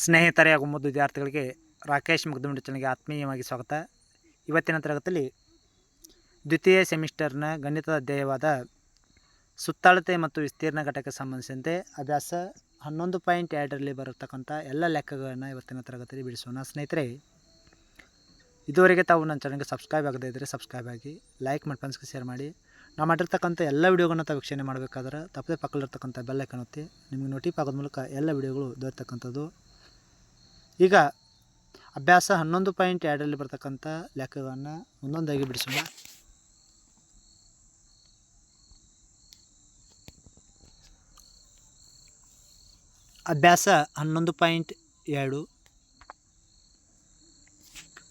ಸ್ನೇಹಿತರೆ ಹಾಗೂ ಮುದ್ದು ವಿದ್ಯಾರ್ಥಿಗಳಿಗೆ ರಾಕೇಶ್ ಮುಗ್ದುಮಿಂಡಿ ಚಾನಲ್ಗೆ ಆತ್ಮೀಯವಾಗಿ ಸ್ವಾಗತ. ಇವತ್ತಿನ ತರಗತಿಯಲ್ಲಿ ದ್ವಿತೀಯ ಸೆಮಿಸ್ಟರ್ನ ಗಣಿತದ ಅಧ್ಯಾಯವಾದ ಸುತ್ತಳತೆ ಮತ್ತು ವಿಸ್ತೀರ್ಣ ಘಟಕಕ್ಕೆ ಸಂಬಂಧಿಸಿದಂತೆ ಅಭ್ಯಾಸ ಹನ್ನೊಂದು ಪಾಯಿಂಟ್ ಎರಡರಲ್ಲಿ ಬರತಕ್ಕಂಥ ಎಲ್ಲ ಲೆಕ್ಕಗಳನ್ನು ಇವತ್ತಿನ ತರಗತಿಯಲ್ಲಿ ಬಿಡಿಸೋಣ. ಸ್ನೇಹಿತರೆ, ಇದುವರೆಗೆ ತಾವು ನನ್ನ ಚಾನಲ್ಗೆ ಸಬ್ಸ್ಕ್ರೈಬ್ ಆಗದೇ ಇದ್ದರೆ ಸಬ್ಸ್ಕ್ರೈಬ್ ಆಗಿ ಲೈಕ್ ಮಾಡಿ ಫ್ರೆಂಡ್ಸ್ಗೆ ಶೇರ್ ಮಾಡಿ. ನಾವು ಮಾಡಿರ್ತಕ್ಕಂಥ ಎಲ್ಲ ವಿಡಿಯೋಗಳನ್ನ ತಾವು ವೀಕ್ಷಣೆ ಮಾಡಬೇಕಾದ್ರೆ ತಪ್ಪದೆ ಪಕ್ಕದಲ್ಲಿರ್ತಕ್ಕಂಥ ಬೆಲ್ಲೈಕನ್ ಒತ್ತಿ, ನಿಮಗೆ ನೋಟಿಫ್ ಆಗೋದ ಮೂಲಕ ಎಲ್ಲ ವಿಡಿಯೋಗಳು ದೊರೆತಕ್ಕಂಥದ್ದು. ಈಗ ಅಭ್ಯಾಸ ಹನ್ನೊಂದು ಪಾಯಿಂಟ್ ಎರಡರಲ್ಲಿ ಬರ್ತಕ್ಕಂಥ ಲೆಕ್ಕಗಳನ್ನು ಒಂದೊಂದಾಗಿ ಬಿಡಿಸೋಣ. ಅಭ್ಯಾಸ ಹನ್ನೊಂದು ಪಾಯಿಂಟ್ ಎರಡು.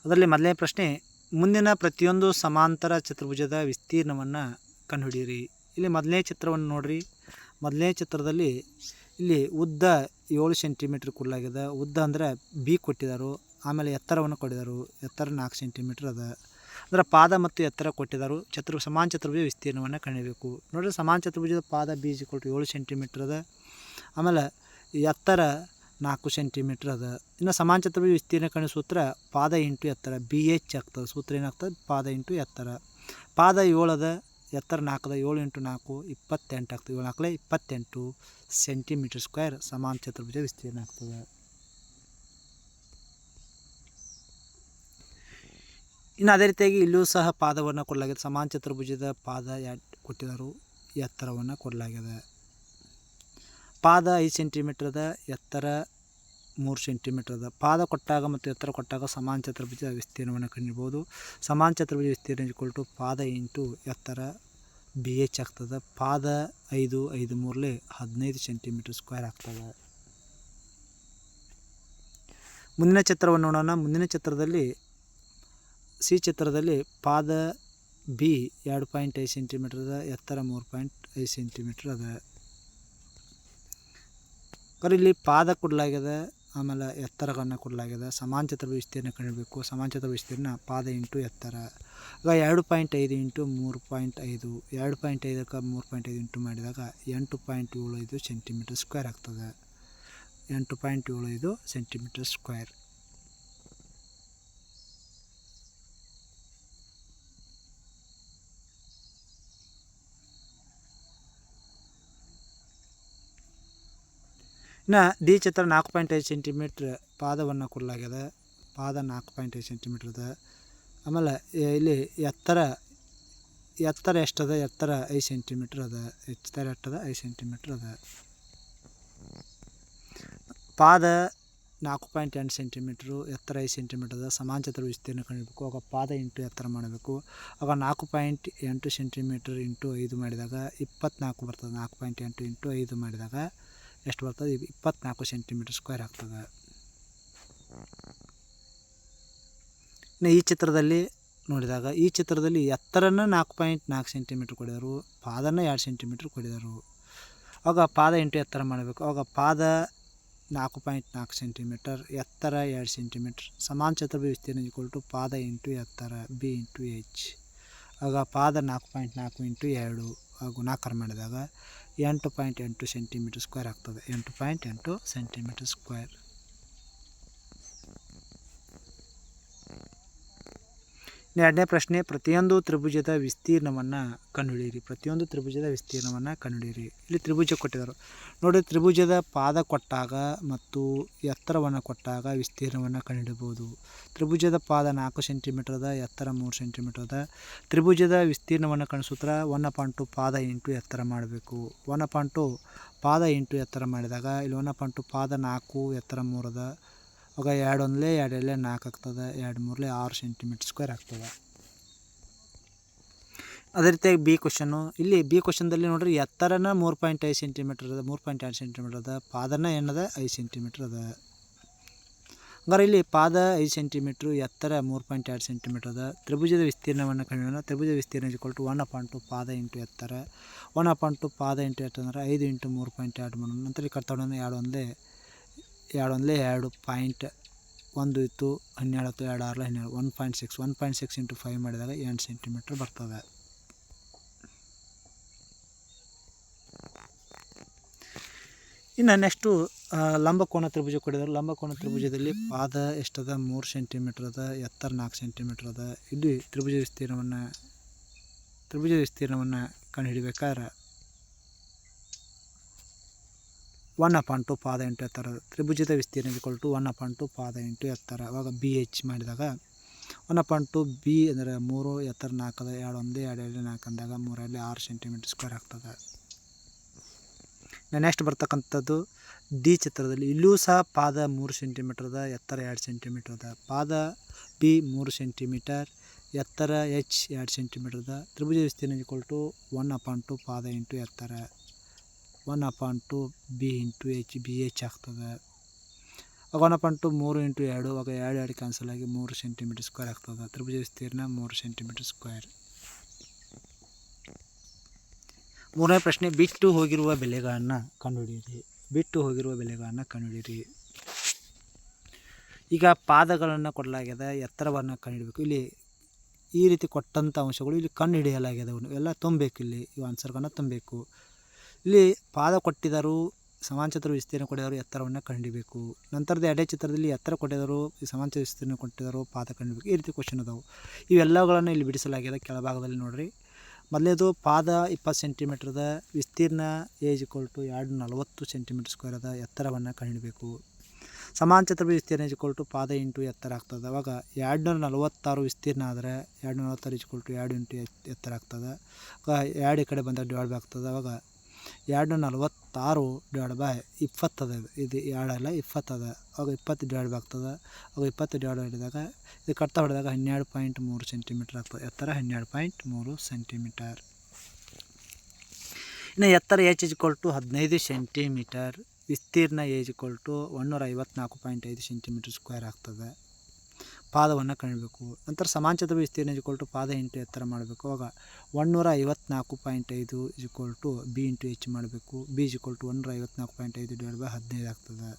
ಅದರಲ್ಲಿ ಮೊದಲನೇ ಪ್ರಶ್ನೆ, ಮುಂದಿನ ಪ್ರತಿಯೊಂದು ಸಮಾಂತರ ಚತುರ್ಭುಜದ ವಿಸ್ತೀರ್ಣವನ್ನು ಕಂಡುಹಿಡಿಯಿರಿ. ಇಲ್ಲಿ ಮೊದಲನೇ ಚಿತ್ರವನ್ನು ನೋಡಿರಿ. ಮೊದಲನೇ ಚಿತ್ರದಲ್ಲಿ ಇಲ್ಲಿ ಉದ್ದ ಏಳು ಸೆಂಟಿಮೀಟ್ರ್ ಕುಳ್ಳಾಗಿದೆ ಉದ್ದ ಅಂದರೆ ಬಿ ಕೊಟ್ಟಿದ್ದಾರೆ. ಆಮೇಲೆ ಎತ್ತರವನ್ನು ಕೊಟ್ಟಿದ್ದಾರೆ. ಎತ್ತರ ನಾಲ್ಕು ಸೆಂಟಿಮೀಟ್ರ್ ಅದ. ಅಂದರೆ ಪಾದ ಮತ್ತು ಎತ್ತರ ಕೊಟ್ಟಿದ್ದಾರೆ. ಚತುರ್ ಸಮಾನ ಚತುರ್ಭುಜ ವಿಸ್ತೀರ್ಣವನ್ನು ಕಣಿಬೇಕು ನೋಡಿದ್ರೆ ಸಮಾನ ಚತುರ್ಭುಜದ ಪಾದ ಬೀಜ ಕೊಟ್ಟು ಏಳು ಸೆಂಟಿಮೀಟ್ರ್ ಅದ. ಆಮೇಲೆ ಎತ್ತರ ನಾಲ್ಕು ಸೆಂಟಿಮೀಟ್ರ್ ಅದ. ಇನ್ನು ಸಮಾನ ಚತುರ್ಭುಜ ವಿಸ್ತೀರ್ಣ ಕಂಡು ಸೂತ್ರ ಪಾದ ಇಂಟು ಎತ್ತರ. ಬಿ ಎಚ್ ಆಗ್ತದೆ. ಸೂತ್ರ ಏನಾಗ್ತದೆ? ಪಾದ ಇಂಟು ಎತ್ತರ. ಪಾದ ಏಳು ಅದ. ಎತ್ತರ ನಾಲ್ಕದ ಏಳು ಇಂಟು ನಾಲ್ಕು ಇಪ್ಪತ್ತೆಂಟು ಆಗ್ತದೆ. ಏಳು ನಾಲ್ಕಲೆ ಇಪ್ಪತ್ತೆಂಟು ಸೆಂಟಿಮೀಟರ್ ಸ್ಕ್ವೇರ್ ಸಮಾನ ಚತುರ್ಭುಜ ವಿಸ್ತೀರ್ಣ ಆಗ್ತದೆ. ಇನ್ನು ಅದೇ ರೀತಿಯಾಗಿ ಇಲ್ಲೂ ಸಹ ಪಾದವನ್ನು ಕೊಡಲಾಗಿದೆ. ಸಮಾನ ಚತುರ್ಭುಜದ ಪಾದ ಕೊಟ್ಟಿದ್ದಾರೆ. ಎತ್ತರವನ್ನು ಕೊಡಲಾಗಿದೆ. ಪಾದ ಐದು ಸೆಂಟಿಮೀಟ್ರದ ಎತ್ತರ ಮೂರು ಸೆಂಟಿಮೀಟರ್ ಅದ. ಪಾದ ಕೊಟ್ಟಾಗ ಮತ್ತು ಎತ್ತರ ಕೊಟ್ಟಾಗ ಸಮಾನ ಚತುರ್ಭುಜ ವಿಸ್ತೀರ್ಣವನ್ನು ಕಂಡಿರ್ಬೋದು. ಸಮಾನ ಚತುರ್ಭುಜ ವಿಸ್ತೀರ್ಣ ಇಕ್ವಲ್ ಪಾದ ಇಂಟು ಎತ್ತರ ಬಿ ಎಚ್ ಆಗ್ತದೆ. ಪಾದ ಐದು ಐದು ಮೂರಲೆ ಹದಿನೈದು ಸೆಂಟಿಮೀಟರ್ ಸ್ಕ್ವೇರ್ ಆಗ್ತದೆ. ಮುಂದಿನ ಚಿತ್ರವನ್ನು ನೋಡೋಣ. ಮುಂದಿನ ಚಿತ್ರದಲ್ಲಿ, ಸಿ ಚಿತ್ರದಲ್ಲಿ ಪಾದ ಬಿ ಎರಡು ಪಾಯಿಂಟ್ ಐದು ಸೆಂಟಿಮೀಟರ್ ಅದ, ಎತ್ತರ ಮೂರು ಪಾಯಿಂಟ್ ಐದು ಸೆಂಟಿಮೀಟ್ರ್ ಅದ. ಇಲ್ಲಿ ಪಾದ ಕೊಡಲಾಗ್ಯದ. ಆಮೇಲೆ ಎತ್ತರಗಳನ್ನ ಕೊಡಲಾಗಿದೆ. ಸಮಾಂತರ ವಿಸ್ತೀರ್ಣ ಕಂಡಿಡಬೇಕು ಸಮಾಂತರ ವಿಸ್ತೀರ್ಣ ಪಾದ ಇಂಟು ಎತ್ತರ. ಈಗ ಎರಡು ಪಾಯಿಂಟ್ ಐದು ಇಂಟು ಮೂರು ಪಾಯಿಂಟ್ ಐದು. ಎರಡು ಪಾಯಿಂಟ್ ಐದಕ್ಕೆ ಮೂರು ಪಾಯಿಂಟ್ ಐದು ಇಂಟು ಮಾಡಿದಾಗ ಎಂಟು ಪಾಯಿಂಟ್ ಏಳು ಐದು ಸೆಂಟಿಮೀಟರ್ ಸ್ಕ್ವೇರ್ ಆಗ್ತದೆ. ಎಂಟು ಪಾಯಿಂಟ್ ಏಳು ಐದು ಸೆಂಟಿಮೀಟರ್ ಸ್ಕ್ವೇರ್. ಇನ್ನು ಡಿ ಚಿತ್ರ ನಾಲ್ಕು ಪಾಯಿಂಟ್ ಐದು ಸೆಂಟಿಮೀಟ್ರ್ ಪಾದವನ್ನು ಕೊಡಲಾಗ್ಯದ ಪಾದ ನಾಲ್ಕು ಪಾಯಿಂಟ್ ಐದು ಸೆಂಟಿಮೀಟ್ರ್ ಅದ. ಆಮೇಲೆ ಇಲ್ಲಿ ಎತ್ತರ ಎತ್ತರ ಎಷ್ಟದ? ಎತ್ತರ ಐದು ಸೆಂಟಿಮೀಟ್ರ್ ಅದ. ಎತ್ತರ ಎಷ್ಟದ? ಐದು ಸೆಂಟಿಮೀಟ್ರ್ ಅದ. ಪಾದ ನಾಲ್ಕು ಪಾಯಿಂಟ್ ಎಂಟು ಸೆಂಟಿಮೀಟ್ರು ಎತ್ತರ ಐದು ಸೆಂಟಿಮೀಟ್ರ್ ಅದ. ಸಮಾನ ಚತುರ್ ವಿಸ್ತೀರ್ಣ ಕಂಡಿಬೇಕು ಆಗ ಪಾದ ಇಂಟು ಎತ್ತರ ಮಾಡಬೇಕು. ಆಗ ನಾಲ್ಕು ಪಾಯಿಂಟ್ ಎಂಟು ಸೆಂಟಿಮೀಟ್ರ್ ಇಂಟು ಐದು ಮಾಡಿದಾಗ ಇಪ್ಪತ್ತ್ನಾಲ್ಕು ಬರ್ತದೆ. ನಾಲ್ಕು ಪಾಯಿಂಟ್ ಎಂಟು ಇಂಟು ಐದು ಮಾಡಿದಾಗ ಎಷ್ಟು ಬರ್ತದೆ? ಇಪ್ಪತ್ತ್ನಾಲ್ಕು ಸೆಂಟಿಮೀಟರ್ ಸ್ಕ್ವೇರ್ ಆಗ್ತದೆ. ಇನ್ನು ಈ ಚಿತ್ರದಲ್ಲಿ ನೋಡಿದಾಗ, ಈ ಚಿತ್ರದಲ್ಲಿ ಎತ್ತರನ ನಾಲ್ಕು ಪಾಯಿಂಟ್ ನಾಲ್ಕು ಸೆಂಟಿಮೀಟ್ರ್ ಕೊಡಿದರು ಪಾದನ ಎರಡು ಸೆಂಟಿಮೀಟ್ರ್ ಕೊಡಿದರು. ಆಗ ಪಾದ ಎಂಟು ಎತ್ತರ ಮಾಡಬೇಕು. ಆಗ ಪಾದ ನಾಲ್ಕು ಪಾಯಿಂಟ್ ನಾಲ್ಕು ಸೆಂಟಿಮೀಟರ್ ಎತ್ತರ ಎರಡು ಸೆಂಟಿಮೀಟ್ರ್ ಸಮಾನ ಚತುರ್ಭುಜ ವಿಸ್ತೀರ್ಣ ಈಕ್ವಲ್ ಪಾದ ಇಂಟು ಎತ್ತರ ಬಿ ಇಂಟು ಎಚ್ ಆಗ ಪಾದ ನಾಲ್ಕು ಪಾಯಿಂಟ್ ನಾಲ್ಕು ಇಂಟು ಎರಡು. ಹಾಗೂ ನಾಲ್ಕರ ಮಾಡಿದಾಗ ಎಂಟು ಪಾಯಿಂಟ್ ಎಂಟು ಸೆಂಟಿಮೀಟರ್ ಸ್ಕ್ವೇರ್ ಆಗ್ತದೆ. ಎಂಟು ಪಾಯಿಂಟ್ ಎಂಟು ಸೆಂಟಿಮೀಟರ್ ಸ್ಕ್ವೇರ್. ಎರಡನೇ ಪ್ರಶ್ನೆ, ಪ್ರತಿಯೊಂದು ತ್ರಿಭುಜದ ವಿಸ್ತೀರ್ಣವನ್ನು ಕಂಡುಹಿಡಿಯಿರಿ. ಪ್ರತಿಯೊಂದು ತ್ರಿಭುಜದ ವಿಸ್ತೀರ್ಣವನ್ನು ಕಂಡುಹಿಡಿಯಿರಿ. ಇಲ್ಲಿ ತ್ರಿಭುಜ ಕೊಟ್ಟಿದ್ದಾರೆ. ನೋಡಿ, ತ್ರಿಭುಜದ ಪಾದ ಕೊಟ್ಟಾಗ ಮತ್ತು ಎತ್ತರವನ್ನು ಕೊಟ್ಟಾಗ ವಿಸ್ತೀರ್ಣವನ್ನು ಕಂಡುಹಿಡಬಹುದು. ತ್ರಿಭುಜದ ಪಾದ ನಾಲ್ಕು ಸೆಂಟಿಮೀಟರ್ದ, ಎತ್ತರ ಮೂರು ಸೆಂಟಿಮೀಟರ್ದ. ತ್ರಿಭುಜದ ವಿಸ್ತೀರ್ಣವನ್ನು ಕಂಡು ಸೂತ್ರ ಒನ್ ಅಪಾನ್ ಟು ಪಾದ ಇಂಟು ಎತ್ತರ ಮಾಡಬೇಕು. ಒನ್ ಅಪಾನ್ ಟು ಪಾದ ಇಂಟು ಎತ್ತರ ಮಾಡಿದಾಗ, ಇಲ್ಲಿ ಒನ್ ಅಪಾನ್ ಟು ಪಾದ ನಾಲ್ಕು ಎತ್ತರ ಮೂರದ ಆಗ ಎರಡು ಒಂದ್ಲೆ ಎರಡು ಎಲ್ಲೇ ನಾಲ್ಕು ಆಗ್ತದೆ, ಎರಡು ಮೂರಲೇ ಆರು ಸೆಂಟಿಮೀಟ್ರ್ ಸ್ಕ್ವೇರ್ ಆಗ್ತದೆ. ಅದೇ ರೀತಿಯಾಗಿ ಬಿ ಕ್ವಶನ್ನು ಇಲ್ಲಿ ಬಿ ಕ್ವಶನ್ದಲ್ಲಿ ನೋಡ್ರಿ, ಎತ್ತರನ ಮೂರು ಪಾಯಿಂಟ್ ಐದು ಸೆಂಟಿಮೀಟ್ರ್ ಅದ ಮೂರು ಪಾಯಿಂಟ್ ಎರಡು ಸೆಂಟಿಮೀಟ್ರ್ ಅದ ಪಾದನ ಏನದ ಐದು ಸೆಂಟಿಮೀಟ್ರ್ ಅದ ಹಂಗಾರೆ ಇಲ್ಲಿ ಪಾದ ಐದು ಸೆಂಟಿಮೀಟ್ರು ಎತ್ತರ ಮೂರು ಪಾಯಿಂಟ್ ಎರಡು ಸೆಂಟಿಮೀಟ್ರ್ ಅದ ತ್ರಿಭುಜದ ವಿಸ್ತೀರ್ಣವನ್ನು ಕಂಡುಹಿಡಿಯೋಣ. ತ್ರಿಭುಜ ವಿಸ್ತೀರ್ಣ equal to one upon two ಪಾದ ಇಂಟು ಎತ್ತರ. ಒನ್ ಅಪಾನ್ ಟು ಪಾದ ಇಂಟು ಎತ್ತರ ಐದು ಇಂಟು ಮೂರು ಪಾಯಿಂಟ್ ಎರಡು ಮಾಡೋಣ ನಂತರ ಈ ತಗೊಂಡು ಎರಡು ಒಂದೇ ಎರಡು ಒಂದಲೇ ಎರಡು ಪಾಯಿಂಟ್ ಒಂದು ಇತ್ತು, ಹನ್ನೆರಡು ಹತ್ತು ಎರಡು ಆರಲ್ಲ, ಹನ್ನೆರಡು one point six one point six into five ಮಾಡಿದಾಗ ಎಂಟು ಸೆಂಟಿಮೀಟ್ರ್ ಬರ್ತದೆ. ಇನ್ನು ನೆಕ್ಸ್ಟು ಲಂಬ ಲಂಬಕೋನ ತ್ರಿಭುಜ ಕೊಟ್ಟಿದ್ದಾರೆ. ಲಂಬಕೋನ ತ್ರಿಭುಜದಲ್ಲಿ ಪಾದ ಎಷ್ಟದ? ಮೂರು ಸೆಂಟಿಮೀಟ್ರ್ ಅದ, ಎತ್ತರ ನಾಲ್ಕು ಸೆಂಟಿಮೀಟ್ರ್ ಅದ. ಇದು ತ್ರಿಭುಜ ವಿಸ್ತೀರ್ಣವನ್ನು ತ್ರಿಭುಜ ವಿಸ್ತೀರ್ಣವನ್ನು ಕಂಡುಹಿಡಿಬೇಕಾದ್ರೆ ಒನ್ ಅಪಾನ್ ಟು ಪಾದ ಎಂಟು ಎತ್ತರ. ತ್ರಿಭುಜದ ವಿಸ್ತೀರ್ಣ equal to one upon two ಪಾದ ಎಂಟು ಎತ್ತರ. ಅವಾಗ ಬಿ ಎಚ್ ಮಾಡಿದಾಗ ಒನ್ ಅಪಾನ್ ಟು ಬಿ ಅಂದರೆ ಮೂರು, ಎತ್ತರ ನಾಲ್ಕದ ಎರಡು ಒಂದು, ಎರಡು ಎರಡು ನಾಲ್ಕು ಅಂದಾಗ ಮೂರಲ್ಲಿ ಆರು ಸೆಂಟಿಮೀಟ್ರ್ ಸ್ಕ್ವೇರ್ ಆಗ್ತದೆ. ನೆಕ್ಸ್ಟ್ ಬರ್ತಕ್ಕಂಥದ್ದು ಡಿ ಚಿತ್ರದಲ್ಲಿ ಇಲ್ಲೂ ಸಹ ಪಾದ ಮೂರು ಸೆಂಟಿಮೀಟ್ರದ ಎತ್ತರ ಎರಡು ಸೆಂಟಿಮೀಟ್ರದ ಪಾದ ಬಿ ಮೂರು ಸೆಂಟಿಮೀಟರ್ ಎತ್ತರ ಎಚ್ ಎರಡು ಸೆಂಟಿಮೀಟ್ರದ ತ್ರಿಭುಜ ವಿಸ್ತೀರ್ಣ equal to one upon two ಪಾದ ಎಂಟು ಎತ್ತರ. One upon two B into H B H ಆಗ್ತದೆ. ಆಗ ಒನ್ ಅಪಾನ್ ಟು ಮೂರು ಇಂಟು ಎರಡು, ಆಗ ಎರಡು ಎರಡು ಕ್ಯಾನ್ಸಲ್ ಆಗಿ ಮೂರು ಸೆಂಟಿಮೀಟರ್ ಸ್ಕ್ವೇರ್ ಆಗ್ತದೆ. ತ್ರಿಭುಜ ವಿಸ್ತೀರ್ಣ ಮೂರು ಸೆಂಟಿಮೀಟರ್ ಸ್ಕ್ವೇರ್ ಮೂರನೇ ಪ್ರಶ್ನೆ, ಬಿಟ್ಟು ಹೋಗಿರುವ ಬೆಲೆಗಳನ್ನು ಕಂಡುಹಿಡಿಯಿರಿ. ಬಿಟ್ಟು ಹೋಗಿರುವ ಬೆಲೆಗಳನ್ನು ಕಂಡುಹಿಡಿಯಿರಿ. ಈಗ ಪಾದಗಳನ್ನು ಕೊಡಲಾಗಿದೆ, ಎತ್ತರವನ್ನು ಕಂಡುಹಿಡಬೇಕು. ಇಲ್ಲಿ ಈ ರೀತಿ ಕೊಟ್ಟಂಥ ಅಂಶಗಳು ಇಲ್ಲಿ ಕಂಡು ಹಿಡಿಯಲಾಗ್ಯದ ಎಲ್ಲ ತುಂಬಬೇಕು ಇಲ್ಲಿ. ಇವು ಆನ್ಸರ್ಗಳನ್ನು ತುಂಬಬೇಕು. ಇಲ್ಲಿ ಪಾದ ಕೊಟ್ಟಿದ್ದರು ಸಮಾನಚತುರ ವಿಸ್ತೀರ್ಣ ಕೊಟ್ಟಿದ್ದರು ಎತ್ತರವನ್ನು ಕಂಡಿಬೇಕು. ನಂತರದ ಎಡೆ ಚಿತ್ರದಲ್ಲಿ ಎತ್ತರ ಕೊಟ್ಟಿದ್ದರು ಈ ಸಮಾಂಚ ವಿಸ್ತೀರ್ಣ ಕೊಟ್ಟಿದ್ದರು ಪಾದ ಕಂಡಿಬೇಕು. ಈ ರೀತಿ ಕ್ವಶನ್ ಅದಾವು ಇವೆಲ್ಲಗಳನ್ನು ಇಲ್ಲಿ ಬಿಡಿಸಲಾಗಿದೆ ಕೆಳಭಾಗದಲ್ಲಿ ನೋಡಿರಿ. ಮೊದಲೇದು ಪಾದ ಇಪ್ಪತ್ತು ಸೆಂಟಿಮೀಟ್ರದ ವಿಸ್ತೀರ್ಣ ಏಜ್ ಇಕ್ವಲ್ ಟು ಎರಡು ನಲವತ್ತು ಸೆಂಟಿಮೀಟರ್ ಸ್ಕ್ವೇರ್ ಅದ ಎತ್ತರವನ್ನು ಸಮಾನ ಸಮಾಂಚತ್ರ ವಿಸ್ತೀರ್ಣ ಇಸ್ ಟು ಪಾದ ಇಂಟು ಎತ್ತರ ಆಗ್ತದೆ. ಅವಾಗ ಎರಡುನೂರ ನಲವತ್ತಾರು ವಿಸ್ತೀರ್ಣ ಆದರೆ ಎರಡು ನಲವತ್ತಾರು ಇಸ್ ಟು ಎರಡು ಇಂಟು ಎತ್- ಎತ್ತರ ಆಗ್ತದೆ. ಆಗ ಎರಡು ಈ ಕಡೆ ಬಂದಾಗ ಡಿವೈಡ್ ಆಗ್ತದೆ. ಅವಾಗ ಎರಡು ನಲ್ವತ್ತಾರು ಡಿವೈಡ್ ಬೈ ಇಪ್ಪತ್ತದ. ಇದು ಇದು ಎರಡಲ್ಲ, ಇಪ್ಪತ್ತದ. ಅವಾಗ ಇಪ್ಪತ್ತು ಡಿವೈಡ್ ಬೈ ಆಗ್ತದೆ. ಅವಾಗ ಇಪ್ಪತ್ತು ಡಿವೈಡ್ ಹಿಡಿದಾಗ ಇದು ಕಟ್ತಾ ಹೊಡೆದಾಗ ಹನ್ನೆರಡು ಪಾಯಿಂಟ್ ಮೂರು ಸೆಂಟಿಮೀಟರ್ ಆಗ್ತದೆ. ಎತ್ತರ ಹನ್ನೆರಡು ಪಾಯಿಂಟ್ ಮೂರು ಸೆಂಟಿಮೀಟರ್ ಇನ್ನು ಎತ್ತರ ಏಜ್ ಇಜ್ಕೊಲ್ ಟು ಹದಿನೈದು ಸೆಂಟಿಮೀಟರ್ ವಿಸ್ತೀರ್ಣ ಏಜ್ ಕೊಲ್ಟು ಒನ್ನೂರ ಐವತ್ನಾಲ್ಕು ಪಾಯಿಂಟ್ ಐದು ಸೆಂಟಿಮೀಟರ್ ಸ್ಕ್ವೇರ್ ಆಗ್ತದೆ. ಪಾದವನ್ನು ಕಾಣಬೇಕು. ನಂತರ ಸಮಾಂಚದ ವಿಸ್ತೀರ್ಣ ಇಜ್ಕೊಲ್ ಟು ಪಾದ ಇಂಟು ಎತ್ತರ ಮಾಡಬೇಕು. ಅವಾಗ ಒನ್ನೂರ ಐವತ್ನಾಲ್ಕು ಪಾಯಿಂಟ್ ಐದು is equal to B into H ಮಾಡಬೇಕು. ಬಿ ಇಜ್ಕೊಲ್ ಟು ಒನ್ನೂರ ಐವತ್ನಾಲ್ಕು ಪಾಯಿಂಟ್ ಐದು ಡಿವೈಡ್ ಬೈ ಹದಿನೈದು ಆಗ್ತದೆ.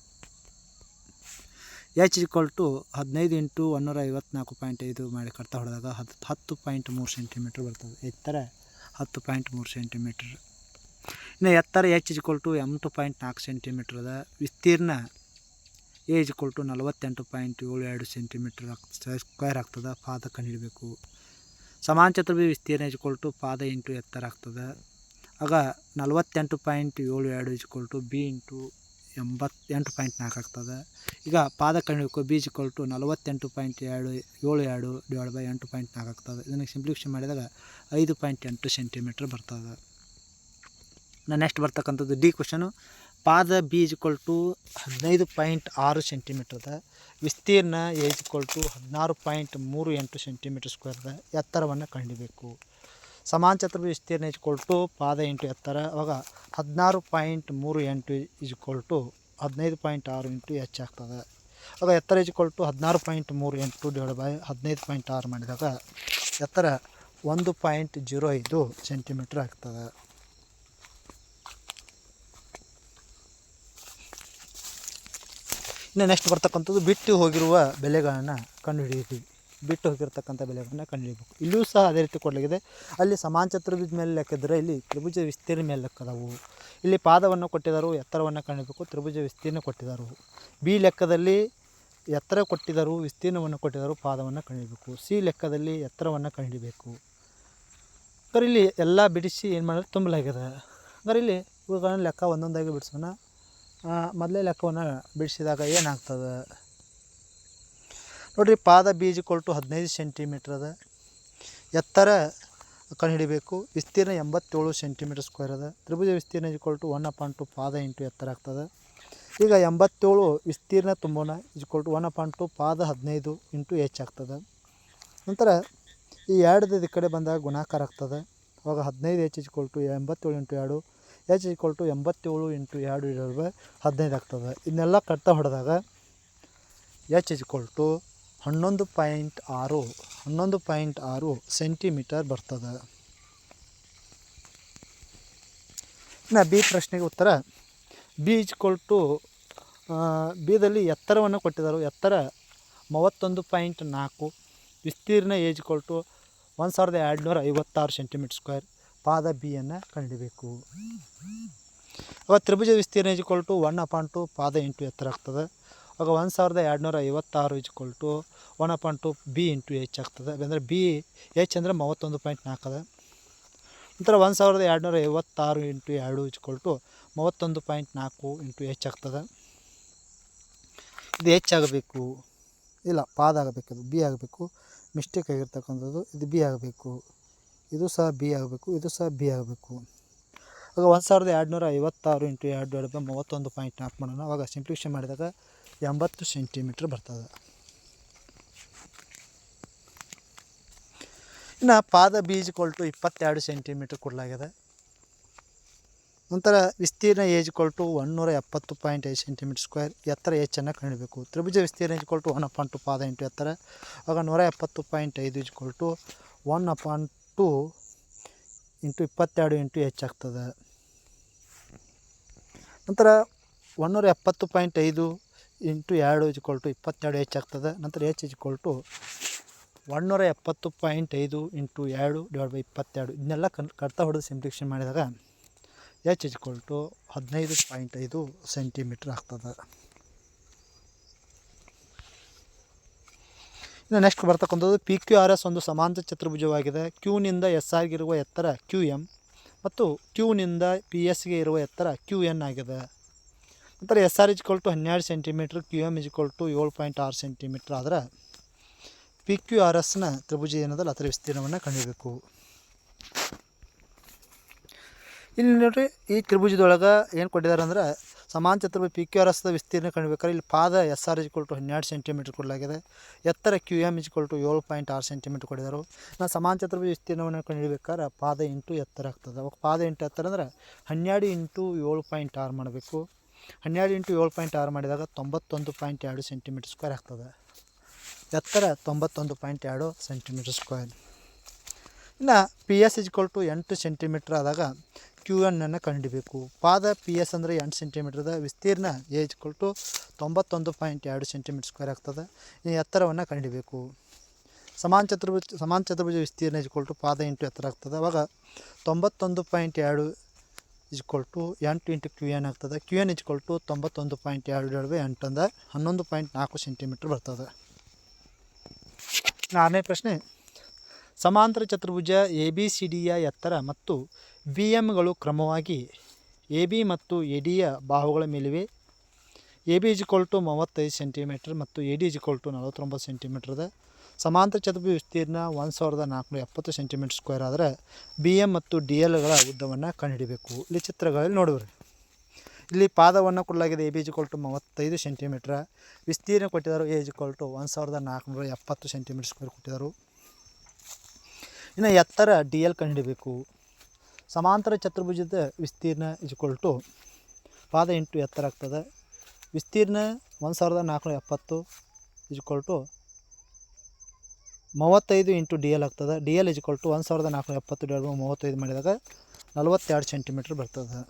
ಎಚ್ ಇಕ್ವಲ್ ಟು ಹದಿನೈದು ಇಂಟು ಒನ್ನೂರ ಐವತ್ನಾಲ್ಕು ಪಾಯಿಂಟ್ ಐದು ಮಾಡಿ ಕಟ್ತಾ ಹೊಡೆದಾಗ ಹತ್ತು ಹತ್ತು ಪಾಯಿಂಟ್ ಮೂರು ಸೆಂಟಿಮೀಟ್ರ್ ಬರ್ತದೆ. ಎತ್ತರ ಹತ್ತು ಪಾಯಿಂಟ್ ಮೂರು ಸೆಂಟಿಮೀಟ್ರ್ ಇನ್ನು ಎತ್ತರ ಎಚ್ ಇಕ್ವಲ್ ಟು ಎಂಟು ಪಾಯಿಂಟ್ ನಾಲ್ಕು ಸೆಂಟಿಮೀಟ್ರ್ ಅದ ವಿಸ್ತೀರ್ಣ ಎ ಕೊಲ್ಟು ನಲವತ್ತೆಂಟು ಪಾಯಿಂಟ್ ಏಳು ಎರಡು ಸೆಂಟಿಮೀಟ್ರ್ ಸ್ಕ್ವೇರ್ ಆಗ್ತದೆ ಪಾದ ಕಂಡುಹಿಡಬೇಕು ಚತುರ್ಭುಜ ವಿಸ್ತೀರ್ಣ ಏಜ್ ಕೊಟ್ಟು ಪಾದ ಇಂಟು ಎತ್ತರ ಆಗ್ತದೆ. ಆಗ ನಲವತ್ತೆಂಟು ಪಾಯಿಂಟ್ ಏಳು ಎರಡು ಕೊಟ್ಟು ಬಿ ಇಂಟು ಎಂಬತ್ತೆಂಟು ಪಾಯಿಂಟ್ ನಾಲ್ಕು ಆಗ್ತದೆ. ಈಗ ಪಾದ ಕಂಡುಹಿಡಬೇಕು ಬಿ ಇಜ್ ಕೊಟ್ಟು ನಲವತ್ತೆಂಟು ಪಾಯಿಂಟ್ ಎರಡು, ಏಳು ಎರಡು ಡಿವೈಡ್ ಬೈ ಎಂಟು ಪಾಯಿಂಟ್ ನಾಲ್ಕು ಆಗ್ತದೆ. ಇದನ್ನು ಸಿಂಪ್ಲಿಫಿಕೇಶನ್ ಮಾಡಿದಾಗ ಐದು ಪಾಯಿಂಟ್ ಎಂಟು ಸೆಂಟಿಮೀಟ್ರ್ ಬರ್ತದೆ. ನಾನು ನೆಕ್ಸ್ಟ್ ಬರ್ತಕ್ಕಂಥದ್ದು ಡಿ ಕ್ವಶನು ಪಾದ ಬಿ ಈಕ್ವಲ್ ಟು ಹದಿನೈದು ಪಾಯಿಂಟ್ ಆರು ಸೆಂಟಿಮೀಟ್ರದ ವಿಸ್ತೀರ್ಣ ಎ ಈಕ್ವಲ್ ಟು ಹದಿನಾರು ಪಾಯಿಂಟ್ ಮೂರು ಎಂಟು ಸೆಂಟಿಮೀಟ್ರ್ ಸ್ಕ್ವೇರ್ ಅದ ಎತ್ತರವನ್ನು ಕಂಡಿಬೇಕು. ಸಮಾಂಚತ್ರ ವಿಸ್ತೀರ್ಣ ಇಕ್ವಲ್ ಟು ಪಾದ ಎಂಟು ಎತ್ತರ, ಅವಾಗ ಹದಿನಾರು ಪಾಯಿಂಟ್ ಮೂರು ಎಂಟು ಇಕ್ವಲ್ ಟು ಹದಿನೈದು ಪಾಯಿಂಟ್ ಆರು ಇಂಟು ಎಚ್ ಆಗ್ತದೆ. ಆಗ ಎತ್ತರ ಇಕ್ವಲ್ ಟು ಹದಿನಾರು ಪಾಯಿಂಟ್ ಮೂರು ಎಂಟು ಡಿವೈಡ್ ಬೈ ಹದಿನೈದು ಪಾಯಿಂಟ್ ಆರು ಮಾಡಿದಾಗ ಎತ್ತರ ಒಂದು ಪಾಯಿಂಟ್ ಜೀರೋ ಐದು ಸೆಂಟಿಮೀಟ್ರ್ ಆಗ್ತದೆ. ಇನ್ನು ನೆಕ್ಸ್ಟ್ ಬರ್ತಕ್ಕಂಥದ್ದು ಬಿಟ್ಟು ಹೋಗಿರುವ ಬೆಲೆಗಳನ್ನು ಕಂಡುಹಿಡಿಯುತ್ತೀವಿ ಬಿಟ್ಟು ಹೋಗಿರ್ತಕ್ಕಂಥ ಬೆಲೆಗಳನ್ನು ಕಂಡುಹಿಡಿಯಬೇಕು. ಇಲ್ಲೂ ಸಹ ಅದೇ ರೀತಿ ಕೊಡಲಾಗಿದೆ. ಅಲ್ಲಿ ಸಮಾನ ಚತುರ್ಭುಜ ಮೇಲೆ ಲೆಕ್ಕಿದ್ರೆ ಇಲ್ಲಿ ತ್ರಿಭುಜ ವಿಸ್ತೀರ್ಣ ಮೇಲೆ ಲೆಕ್ಕದವು. ಇಲ್ಲಿ ಪಾದವನ್ನು ಕೊಟ್ಟಿದ್ದರು, ಎತ್ತರವನ್ನು ಕಂಡಿಬೇಕು ತ್ರಿಭುಜ ವಿಸ್ತೀರ್ಣ ಕೊಟ್ಟಿದ್ದರು. ಬಿ ಲೆಕ್ಕದಲ್ಲಿ ಎತ್ತರ ಕೊಟ್ಟಿದ್ದರು, ವಿಸ್ತೀರ್ಣವನ್ನು ಕೊಟ್ಟಿದ್ದರು, ಪಾದವನ್ನು ಕಂಡುಹಿಡಬೇಕು ಸಿ ಲೆಕ್ಕದಲ್ಲಿ ಎತ್ತರವನ್ನು ಕಂಡುಹಿಡಬೇಕು ಹಂಗಾರೆ ಇಲ್ಲಿ ಎಲ್ಲ ಬಿಡಿಸಿ ಏನು ಮಾಡಿದ್ರೆ ತುಂಬಲಾಗಿದೆ. ಹಂಗಾರೆ ಇಲ್ಲಿ ಇವುಗಳನ್ನು ಲೆಕ್ಕ ಒಂದೊಂದಾಗಿ ಬಿಡಿಸೋಣ. ಮೊದಲೇ ಲೆಕ್ಕವನ್ನು ಬಿಡಿಸಿದಾಗ ಏನಾಗ್ತದೆ? ನೋಡಿರಿ, ಪಾದ ಬೀಜ ಕೊಲ್ಟು ಹದಿನೈದು ಸೆಂಟಿಮೀಟ್ರ್ ಅದ ಎತ್ತರ ಕಂಡುಹಿಡಿಬೇಕು ವಿಸ್ತೀರ್ಣ ಎಂಬತ್ತೇಳು ಸೆಂಟಿಮೀಟರ್ ಸ್ಕ್ವೇರ್ ಅದ. ತ್ರಿಭುಜ ವಿಸ್ತೀರ್ಣ is equal to one upon two ಪಾದ ಇಂಟು ಎತ್ತರ ಆಗ್ತದೆ. ಈಗ ಎಂಬತ್ತೇಳು ವಿಸ್ತೀರ್ಣ ತುಂಬೋಣ is equal to one upon two ಪಾದ ಹದಿನೈದು ಇಂಟು ಎಚ್ ಆಗ್ತದೆ. ನಂತರ ಈ ಎರಡದು ಈ ಕಡೆ ಬಂದಾಗ ಗುಣಾಕಾರ ಆಗ್ತದೆ. ಅವಾಗ ಹದಿನೈದು ಎಚ್ ಇಜ್ಕೊಲ್ಟು ಎಂಬತ್ತೇಳು ಇಂಟು ಎರಡು ಎಚ್ ಇಕ್ವಲ್ ಎಂಬತ್ತೇಳು ಇಂಟು ಎರಡು ಬೈ ಹದಿನೈದು ಆಗ್ತದೆ. ಇದನ್ನೆಲ್ಲ ಕಟ್ತಾ ಹೊಡೆದಾಗ ಎಚ್ ಈಕ್ವಲ್ ಟು ಹನ್ನೊಂದು ಪಾಯಿಂಟ್ ಆರು, ಹನ್ನೊಂದು ಪಾಯಿಂಟ್ ಆರು ಸೆಂಟಿಮೀಟರ್ ಬರ್ತದೆ. ಇನ್ನು ಬಿ ಪ್ರಶ್ನೆಗೆ ಉತ್ತರ ಬಿ ಈಜ್ಕೊಲ್ ಟು ಬಿದಲ್ಲಿ ಎತ್ತರವನ್ನು ಕೊಟ್ಟಿದ್ದಾರೆ. ಎತ್ತರ ಮೂವತ್ತೊಂದು ಪಾಯಿಂಟ್ ನಾಲ್ಕು, ವಿಸ್ತೀರ್ಣ ಏಜ್ ಇಕ್ವಲ್ ಟು ಒಂದು ಸಾವಿರದ ಎರಡುನೂರ ಐವತ್ತಾರು ಸೆಂಟಿಮೀಟರ್ ಸ್ಕ್ವೇರ್ ಪಾದ ಬಿಯನ್ನು ಕಂಡುಹಿಡಬೇಕು ಅವಾಗ ತ್ರಿಭುಜ ವಿಸ್ತೀರ್ಣ is equal to one upon two ಪಾದ ಇಂಟು ಎತ್ತರ ಆಗ್ತದೆ. ಆಗ ಒಂದು ಸಾವಿರದ ಎರಡುನೂರ ಐವತ್ತಾರು is equal to one upon two B into H ಆಗ್ತದೆ. ಅಂದರೆ ಬಿ ಎಚ್ ಅಂದರೆ ಮೂವತ್ತೊಂದು ಪಾಯಿಂಟ್ ನಾಲ್ಕು ಅದ. ನಂತರ ಒಂದು ಸಾವಿರದ ಎರಡುನೂರ ಐವತ್ತಾರು ಇಂಟು ಎರಡು ಇಜ್ಕೊಲ್ ಟು ಮೂವತ್ತೊಂದು ಪಾಯಿಂಟ್ ನಾಲ್ಕು ಇಂಟು ಎಚ್ ಆಗ್ತದೆ. ಇದು ಎಚ್ ಆಗಬೇಕು. ಇಲ್ಲ, ಪಾದ ಆಗಬೇಕು, ಅದು ಬಿ ಆಗಬೇಕು. ಮಿಸ್ಟೇಕ್ ಆಗಿರ್ತಕ್ಕಂಥದ್ದು, ಇದು ಬಿ ಆಗಬೇಕು. ಇದು ಸಹ ಬಿ ಆಗಬೇಕು, ಇದು ಸಹ ಬಿ ಆಗಬೇಕು. ಆಗ ಒಂದು ಸಾವಿರದ ಎರಡುನೂರ ಐವತ್ತಾರು ಇಂಟು ಎರಡು ಎರಡು ಮೂವತ್ತೊಂದು ಪಾಯಿಂಟ್ ನಾಲ್ಕು ಮಾಡೋಣ. ಆವಾಗ ಸಿಂಪ್ಲಿಫಿಕೇಷನ್ ಮಾಡಿದಾಗ ಎಂಬತ್ತು ಸೆಂಟಿಮೀಟ್ರ್ ಬರ್ತದೆ. ಇನ್ನು ಪಾದ ಬೀಜ ಕೊಲ್ಟು ಇಪ್ಪತ್ತೆರಡು ಸೆಂಟಿಮೀಟ್ರ್ ಕೊಡಲಾಗಿದೆ. ನಂತರ ವಿಸ್ತೀರ್ಣ ಏಜ್ ಕೊಲ್ಟು ಒನ್ನೂರ ಎಪ್ಪತ್ತು ಪಾಯಿಂಟ್ ಐದು ಸೆಂಟಿಮೀಟ್ರ್ ಸ್ಕ್ವೇರ್. ಎತ್ತರ ಹೆಚ್ಚನ್ನು ಕಂಡಿಬೇಕು ತ್ರಿಭುಜ ವಿಸ್ತೀರ್ಣ is equal to one upon two ಪಾದ ಇಂಟು ಎತ್ತರ. ಆಗ ನೂರ ಎಪ್ಪತ್ತು ಪಾಯಿಂಟ್ ಐದು is equal to one upon two into ಇಪ್ಪತ್ತೆರಡು ಇಂಟು ಹೆಚ್ಚಾಗ್ತದೆ ನಂತರ ಒನ್ನೂರ ಎಪ್ಪತ್ತು ಪಾಯಿಂಟ್ ಐದು ಇಂಟು ಎರಡು ಇಜ್ಕೊಳ್ ಟು ಇಪ್ಪತ್ತೆರಡು ಹೆಚ್ಚಾಗ್ತದೆ ನಂತರ ಎಚ್ ಇಜ್ಕೊಳ್ ಟು ಒನ್ನೂರ ಎಪ್ಪತ್ತು ಪಾಯಿಂಟ್ ಐದು ಇಂಟು ಎರಡು ಡಿವೈಡ್ ಬೈ ಇಪ್ಪತ್ತೆರಡು. ಇದನ್ನೆಲ್ಲ ಕನ್, ಕಡ್ತಾ ಹೊಡೆದು ಸಿಂಪ್ಲಿಕ್ಷನ್ ಮಾಡಿದಾಗ ಎಚ್ ಇಜ್ಕೊಳ್ ಟು ಹದಿನೈದು ಪಾಯಿಂಟ್ ಐದು ಸೆಂಟಿಮೀಟ್ರ್ ಆಗ್ತದೆ. ನೆಕ್ಸ್ಟ್ ಬರ್ತಕ್ಕಂಥದ್ದು ಪಿ ಕ್ಯೂ ಆರ್ ಎಸ್ ಒಂದು ಸಮಾಂತರ ಚತುರ್ಭುಜವಾಗಿದೆ. ಕ್ಯೂನಿಂದ ಎಸ್ ಆರ್ಗಿರುವ ಎತ್ತರ ಕ್ಯೂ ಎಂ ಮತ್ತು ಕ್ಯೂನಿಂದ ಪಿ ಎಸ್ಗೆ ಇರುವ ಎತ್ತರ ಕ್ಯೂ ಎನ್ ಆಗಿದೆ. ನಂತರ S R is equal to ಹನ್ನೆರಡು centimetre Q M is equal to ಏಳು ಪಾಯಿಂಟ್ ಆರು ಸೆಂಟಿಮೀಟ್ರ್ ಆದರೆ ಪಿ ಕ್ಯೂ ಆರ್ ಎಸ್ನ ತ್ರಿಭುಜ ಏನದಲ್ಲ ಅದರ ವಿಸ್ತೀರ್ಣವನ್ನು ಕಂಡಿಬೇಕು ಇಲ್ಲಿ ನೋಡಿರಿ ಈ ತ್ರಿಭುಜದೊಳಗೆ ಏನು ಕೊಟ್ಟಿದ್ದಾರೆ ಅಂದ್ರೆ ಸಮಾನ ಚತುರ್ಭುಜ ಪಿ ಕ್ಯೂ ಆರ್ ಎಸ್ದ ವಿಸ್ತೀರ್ಣ ಕಂಡುಬೇಕಾದ್ರೆ ಇಲ್ಲಿ ಪಾದ S R is equal to ಹನ್ನೆರಡು ಸೆಂಟಿಮೀಟ್ರ್ ಕೊಡಲಾಗಿದೆ. ಎತ್ತರ Q M is equal to ಏಳು ಪಾಯಿಂಟ್ ಆರು ಸೆಂಟಿಮೀಟರ್ ಕೊಡಿದರು. ನಾವು ಸಮಾನ ಚತುರ್ಭುಜ ವಿಸ್ತೀರ್ಣವನ್ನು ಕಂಡುಹಿಡಬೇಕಾದ್ರೆ ಪಾದ ಇಂಟು ಎತ್ತರ ಆಗ್ತದೆ. ಅವಾಗ ಪಾದ ಇಂಟು ಎತ್ತರ ಅಂದ್ರೆ ಹನ್ನೆರಡು ಇಂಟು ಏಳು ಪಾಯಿಂಟ್ ಆರು ಮಾಡಬೇಕು. ಹನ್ನೆರಡು ಇಂಟು ಏಳು ಪಾಯಿಂಟ್ ಆರು ಮಾಡಿದಾಗ ತೊಂಬತ್ತೊಂದು ಪಾಯಿಂಟ್ ಎರಡು ಸೆಂಟಿಮೀಟರ್ ಸ್ಕ್ವೇರ್ ಆಗ್ತದೆ. ಎತ್ತರ ತೊಂಬತ್ತೊಂದು ಪಾಯಿಂಟ್ ಎರಡು ಸೆಂಟಿಮೀಟರ್ ಸ್ಕ್ವೇರ್ ಇನ್ನು P S is equal to ಎಂಟು ಸೆಂಟಿಮೀಟ್ರ್ ಆದಾಗ ಕ್ಯೂ ಎನ್ನನ್ನು ಕಂಡುಬೇಕು. ಪಾದ ಪಿ ಎಸ್ ಅಂದರೆ ಎಂಟು ಸೆಂಟಿಮೀಟ್ರದ ವಿಸ್ತೀರ್ಣ ಏಜ್ ಕೊಟ್ಟು ತೊಂಬತ್ತೊಂದು ಪಾಯಿಂಟ್ ಎರಡು ಸೆಂಟಿಮೀಟ್ರ್ ಸ್ಕ್ವೇರ್ ಆಗ್ತದೆ. ಈ ಎತ್ತರವನ್ನು ಕಂಡಿಬೇಕು. ಸಮಾನ ಚತುರ್ಭುಜ ಸಮಾನ ಚತುರ್ಭುಜ ವಿಸ್ತೀರ್ಣ ಇಜ್ಕೊಲ್ ಟು ಪಾದ ಇಂಟು ಎತ್ತರ ಆಗ್ತದೆ. ಅವಾಗ ತೊಂಬತ್ತೊಂದು ಪಾಯಿಂಟ್ ಎರಡು ಇಜ್ಕೊಲ್ ಟು ಎಂಟು ಇಂಟು ಕ್ಯೂ ಎನ್ ಆಗ್ತದೆ. Q N is equal to ತೊಂಬತ್ತೊಂದು ಪಾಯಿಂಟ್ ಎರಡು ಎರಡು ಬೈ ಎಂಟು ಅಂದ್ರೆ ಹನ್ನೊಂದು ಪಾಯಿಂಟ್ ನಾಲ್ಕು ಸೆಂಟಿಮೀಟ್ರ್ ಬರ್ತದೆ. ಆರನೇ ಪ್ರಶ್ನೆ. ಸಮಾಂತರ ಚತುರ್ಭುಜ, ಎ ಬಿ ಸಿ ಡಿಯ ಎತ್ತರ ಮತ್ತು ಬಿ ಎಮ್ಗಳು ಕ್ರಮವಾಗಿ ಎ ಬಿ ಮತ್ತು ಎ ಡಿಯ ಬಾಹುಗಳ ಮೇಲಿವೆ. A B is equal to ಮೂವತ್ತೈದು ಸೆಂಟಿಮೀಟ್ರ್ ಮತ್ತು A D is equal to ನಲವತ್ತೊಂಬತ್ತು ಸೆಂಟಿಮೀಟ್ರದ. ಸಮಾಂತರ ಚತುರ್ಭುಜ ವಿಸ್ತೀರ್ಣ ಒಂದು ಸಾವಿರದ ನಾಲ್ಕುನೂರ ಎಪ್ಪತ್ತು ಸೆಂಟಿಮೀಟ್ರ್ ಸ್ಕ್ವೇರ್ ಆದರೆ ಬಿ ಎಂ ಮತ್ತು ಡಿ ಎಲ್ಗಳ ಉದ್ದವನ್ನು ಕಂಡುಹಿಡಬೇಕು. ಇಲ್ಲಿ ಚಿತ್ರಗಳಲ್ಲಿ ನೋಡಿವ್ರಿ. ಇಲ್ಲಿ ಪಾದವನ್ನು ಕೊಡಲಾಗಿದೆ A B is equal to ಮೂವತ್ತೈದು ಸೆಂಟಿಮೀಟ್ರ್. ವಿಸ್ತೀರ್ಣ ಕೊಟ್ಟಿದ್ದಾರೆ ಎ ಇಜ್ಕೊಲ್ ಟು ಒಂದು ಸಾವಿರದ ನಾಲ್ಕುನೂರ ಎಪ್ಪತ್ತು ಸೆಂಟಿಮೀಟರ್ ಸ್ಕ್ವೇರ್ ಕೊಟ್ಟಿದ್ದಾರೆ. ಇನ್ನು ಎತ್ತರ ಡಿ ಎಲ್ ಕಂಡುಹಿಡಬೇಕು ಸಮಾಂತರ ಚತುರ್ಭುಜದ ವಿಸ್ತೀರ್ಣ ಇಜ್ಕೊಲ್ ಟು ಪಾದ ಇಂಟು ಎತ್ತರ ಆಗ್ತದೆ. ವಿಸ್ತೀರ್ಣ ಒಂದು ಸಾವಿರದ ನಾಲ್ಕುನೂರ ಎಪ್ಪತ್ತು ಇಜ್ಕೊಲ್ ಟು ಮೂವತ್ತೈದು ಇಂಟು ಡಿ ಎಲ್ ಆಗ್ತದೆ. D L is equal to ಒಂದು ಸಾವಿರದ ನಾಲ್ಕುನೂರ ಎಪ್ಪತ್ತು ಬೈ ಮೂವತ್ತೈದು ಮಾಡಿದಾಗ ನಲವತ್ತೆರಡು ಸೆಂಟಿಮೀಟ್ರ್ ಬರ್ತದೆ.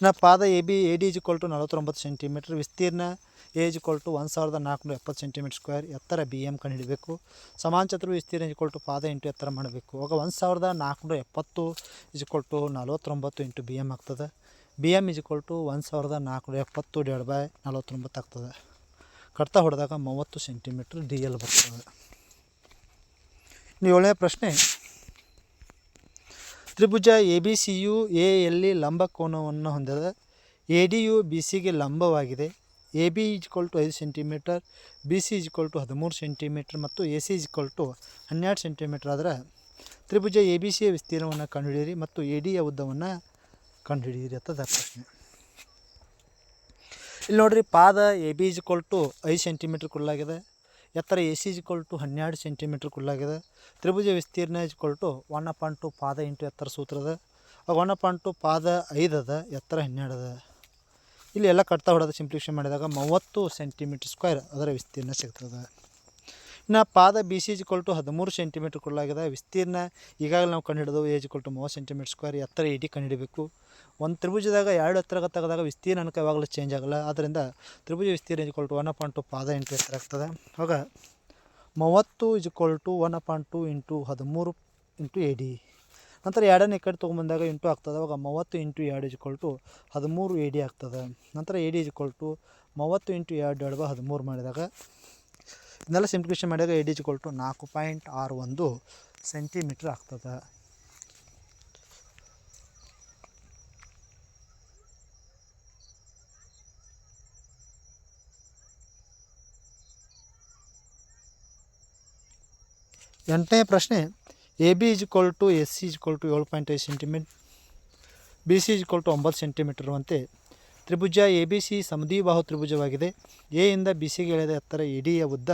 ಇನ್ನು ಪಾದ A B, A D is equal to ನಲವತ್ತೊಂಬತ್ತು ಸೆಂಟಿಮೀಟ್ರ್. ವಿಸ್ತೀರ್ಣ ಎ ಕೊಲ್ಟು ಟು ಒಂದು ಸಾವಿರದ ನಾಲ್ಕುನೂರ ಎಪ್ಪತ್ತು ಸೆಂಟಿಮೀಟ್ರ್ ಸ್ಕ್ವೇರ್. ಎತ್ತರ ಬಿ ಎಂ ಕಂಡುಹಿಡಬೇಕು ಸಮಾನ ಚತುರ್ ವಿಸ್ತೀರ್ಣ ಇಜ್ಕೊಲ್ ಟು ಪಾದ ಇಂಟು ಎತ್ತರ ಮಾಡಬೇಕು. ಆಗ ಒಂದು ಸಾವಿರದ ನಾಲ್ಕುನೂರ ಎಪ್ಪತ್ತು ಇಜ್ಕೊಲ್ ಟು ನಲವತ್ತೊಂಬತ್ತು ಇಂಟು ಬಿ ಎಂ ಆಗ್ತದೆ. B M is equal to ಒಂದು ಸಾವಿರದ ನಾಲ್ಕುನೂರ ಎಪ್ಪತ್ತು ಡಿವೈಡ್ ಬೈ ನಲವತ್ತೊಂಬತ್ತು ಆಗ್ತದೆ. ಕಡ್ತಾ ಹೊಡೆದಾಗ ಮೂವತ್ತು ಸೆಂಟಿಮೀಟ್ರ್ ಡಿ ಎಲ್ ಬರ್ತದೆ. ಇನ್ನು ಒಳ್ಳೆಯ ಪ್ರಶ್ನೆ. ತ್ರಿಭುಜ ಎ ಬಿ ಸಿ ಯು ಎ ಯಲ್ಲಿ ಲಂಬ ಕೋನವನ್ನು ಹೊಂದಿದೆ. ಎ ಡಿ ಯು ಬಿ ಸಿಗೆ ಲಂಬವಾಗಿದೆ. A B is equal to ಐದು centimetre B C is equal to ಹದಿಮೂರು ಸೆಂಟಿಮೀಟ್ರ್ ಮತ್ತು A C is equal to ಹನ್ನೆರಡು ಸೆಂಟಿಮೀಟ್ರ್ ಆದರೆ ತ್ರಿಭುಜ ಎ ಬಿ ಸಿಯ ವಿಸ್ತೀರ್ಣವನ್ನು ಕಂಡುಹಿಡಿಯಿರಿ ಮತ್ತು ಎ ಡಿಯ ಉದ್ದವನ್ನು ಕಂಡುಹಿಡಿಯಿರಿ ಅಂತದ ಪ್ರಶ್ನೆ. ಇಲ್ಲಿ ನೋಡ್ರಿ ಪಾದ A B is equal to ಐದು ಸೆಂಟಿಮೀಟ್ರ್ ಕೊಡಲಾಗಿದೆ ಎತ್ತರ A C is equal to ಹನ್ನೆರಡು ಸೆಂಟಿಮೀಟ್ರ್ ಕುಲ್ಲಾಗಿದೆ ತ್ರಿಭುಜ ವಿಸ್ತೀರ್ಣ is equal to one point two ಪಾದ ಇಂಟು ಎತ್ತರ ಸೂತ್ರದ ಒನ್ ಪಾಯಿಂಟ್ ಟು ಪಾದ ಐದು ಅದ, ಎತ್ತರ ಹನ್ನೆರಡು ಅದ. ಇಲ್ಲಿ ಎಲ್ಲ ಕಟ್ತಾ ಹೊಡೆದ ಸಿಂಪ್ಲಿಫಿಕೇಷನ್ ಮಾಡಿದಾಗ ಮೂವತ್ತು ಸೆಂಟಿಮೀಟ್ರ್ ಸ್ಕ್ವೇರ್ ಅದರ ವಿಸ್ತೀರ್ಣ ಸಿಗ್ತದೆ. ಇನ್ನು ಪಾದ ಬಿ ಸಿ ಜಿ ಟು ಹದಿಮೂರು ಸೆಂಟಿಮೀಟ್ರ್ ಕೊಡಲಾಗಿದೆ ವಿಸ್ತೀರ್ಣ ಈಗಾಗಲೇ ನಾವು ಕಂಡುಹಿಡಿದು ಏಜ್ ಇಕ್ವಲ್ ಟು ಮೂವತ್ತು ಸೆಂಟಿಮೀಟ್ರ್ ಸ್ಕ್ವೇರ್ ಎತ್ತರ ಕಂಡು ಕಂಡುಹಿಡಬೇಕು. ಒಂದು ತ್ರಿಭುಜದಾಗ ಎರಡು ಎತ್ತರ ತೆಗೆದಾಗ ವಿಸ್ತೀರ್ಣ ಅನ್ಕ ಯಾವಾಗಲೂ ಚೇಂಜ್ ಆಗಲ್ಲ. ಆದ್ದರಿಂದ ತ್ರಿಭುಜ ವಿಸ್ತೀರ್ಣ is equal to one point two ಪಾದ ಎಂಟು ಎತ್ತರ ಆಗ್ತದೆ. ಆಗ ಮೂವತ್ತು is to one point two into ಹದಿಮೂರು ಇಂಟು ಎ ಡಿ ನಂತರ ಎರಡನೇ ಕಡೆ ತೊಗೊಂಬಂದಾಗ ಇಂಟು ಆಗ್ತದೆ. ಅವಾಗ ಮೂವತ್ತು ಇಂಟು ಎರಡು ಇಜ್ಕೊಲ್ ಟು ಹದಿಮೂರು ಎ ಡಿ ಆಗ್ತದೆ. ನಂತರ A D is equal to ಮೂವತ್ತು ಇಂಟು ಎರಡು ಎರಡು ಹದಿಮೂರು ಮಾಡಿದಾಗ ಇದನ್ನೆಲ್ಲ ಸಿಂಪ್ಲಿಫಿಕೇಶನ್ ಮಾಡಿದಾಗ A D is equal to ನಾಲ್ಕು ಪಾಯಿಂಟ್ ಆರು ಒಂದು ಸೆಂಟಿಮೀಟ್ರ್ ಆಗ್ತದೆ. ಎಂಟನೇ ಪ್ರಶ್ನೆ A B is equal to S C equal to ಏಳು ಪಾಯಿಂಟ್ ಐದು centimetre B C equal to ಒಂಬತ್ತು ಸೆಂಟಿಮೀಟರ್ ಇರುವಂತೆ ತ್ರಿಭುಜ, ಎ ಬಿ ಸಿ ಸಮದೀಬಾಹು ತ್ರಿಭುಜವಾಗಿದೆ. ಎ ಇಂದ ಬಿ ಸಿಗೆ ಎಳೆದ ಎತ್ತರ ಇಡಿಯ ಉದ್ದ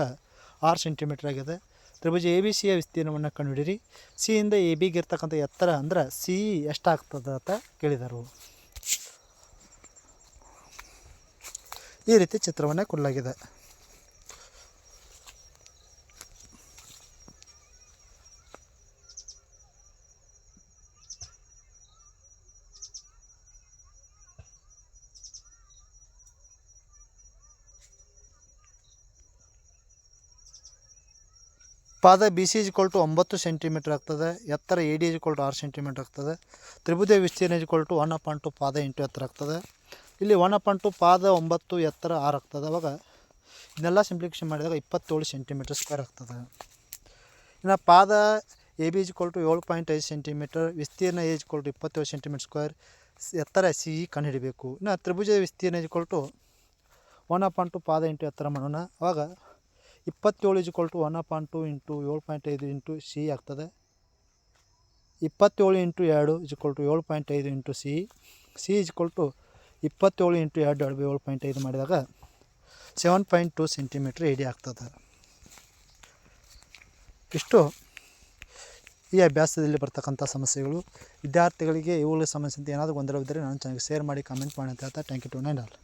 ಆರು ಸೆಂಟಿಮೀಟರ್ ಆಗಿದೆ. ತ್ರಿಭುಜ, ಎ ಬಿ ಸಿಯ ವಿಸ್ತೀರ್ಣವನ್ನು ಕಂಡುಹಿಡಿರಿ ಸಿ ಇಂದ ಎ ಬಿಗೆ ಇರ್ತಕ್ಕಂಥ ಎತ್ತರ ಅಂದ್ರೆ ಸಿ ಎಷ್ಟಾಗ್ತದೆ ಅಂತ ಕೇಳಿದರು. ಈ ರೀತಿ ಚಿತ್ರವನ್ನು ಕೊಡಲಾಗಿದೆ. ಪಾದ B C is equal to ಒಂಬತ್ತು ಸೆಂಟಿಮೀಟರ್ ಆಗ್ತದೆ, ಎತ್ತರ A D is equal to ಆರು ಸೆಂಟಿಮೀಟರ್ ಆಗ್ತದೆ. ತ್ರಿಭುಜ ವಿಸ್ತೀರ್ಣ is equal to one upon two ಪಾದ ಎಂಟು ಎತ್ತರ ಆಗ್ತದೆ. ಇಲ್ಲಿ ಒನ್ ಅಪಾನ್ ಟು ಪಾದ ಒಂಬತ್ತು, ಎತ್ತರ ಆರು ಆಗ್ತದೆ. ಅವಾಗ ಇದನ್ನೆಲ್ಲ ಸಿಂಪ್ಲಿಫಿಕೇಶನ್ ಮಾಡಿದಾಗ ಇಪ್ಪತ್ತೇಳು ಸೆಂಟಿಮೀಟರ್ ಸ್ಕ್ವೇರ್ ಆಗ್ತದೆ. ಇನ್ನು ಪಾದ A B is equal to ಏಳು ಪಾಯಿಂಟ್ ಐದು ಸೆಂಟಿಮೀಟರ್ ವಿಸ್ತೀರ್ಣ ಎ ಇಜ್ಕೊಲ್ ಟು ಇಪ್ಪತ್ತೇಳು ಸೆಂಟಿಮೀಟರ್ ಸ್ಕ್ವೇರ್ ಎತ್ತರ ಸಿ ಕಂಡುಹಿಡಬೇಕು ಇನ್ನು ತ್ರಿಭುಜ ವಿಸ್ತೀರ್ಣ is equal to one upon two ಪಾದ ಎಂಟು ಎತ್ತರ ಮಾಡೋಣ. ಅವಾಗ ಇಪ್ಪತ್ತೇಳು is equal to one point two into ಏಳು ಪಾಯಿಂಟ್ ಐದು ಇಂಟು ಸಿ ಆಗ್ತದೆ. ಇಪ್ಪತ್ತೇಳು ಇಂಟು ಎರಡು ಇಜ್ಕೊಲ್ ಟು ಏಳು ಪಾಯಿಂಟ್ ಐದು into C. C is equal to ಇಪ್ಪತ್ತೇಳು ಇಂಟು ಎರಡು ಎರಡು ಏಳು ಪಾಯಿಂಟ್ ಐದು ಮಾಡಿದಾಗ ಸೆವೆನ್ ಪಾಯಿಂಟ್ ಟು ಸೆಂಟಿಮೀಟ್ರ್ ಇಡಿ ಆಗ್ತದೆ. ಇಷ್ಟು ಈ ಅಭ್ಯಾಸದಲ್ಲಿ ಬರ್ತಕ್ಕಂಥ ಸಮಸ್ಯೆಗಳು. ವಿದ್ಯಾರ್ಥಿಗಳಿಗೆ ಇವುಗಳ ಸಮಸ್ಯೆ ಅಂತ ಏನಾದರೂ ಗೊಂದಲವಿದ್ದರೆ ನಾನು ಚೆನ್ನಾಗಿ ಶೇರ್ ಮಾಡಿ ಕಾಮೆಂಟ್ ಮಾಡಿ ಅಂತ ಹೇಳ್ತಾ thank you to nine all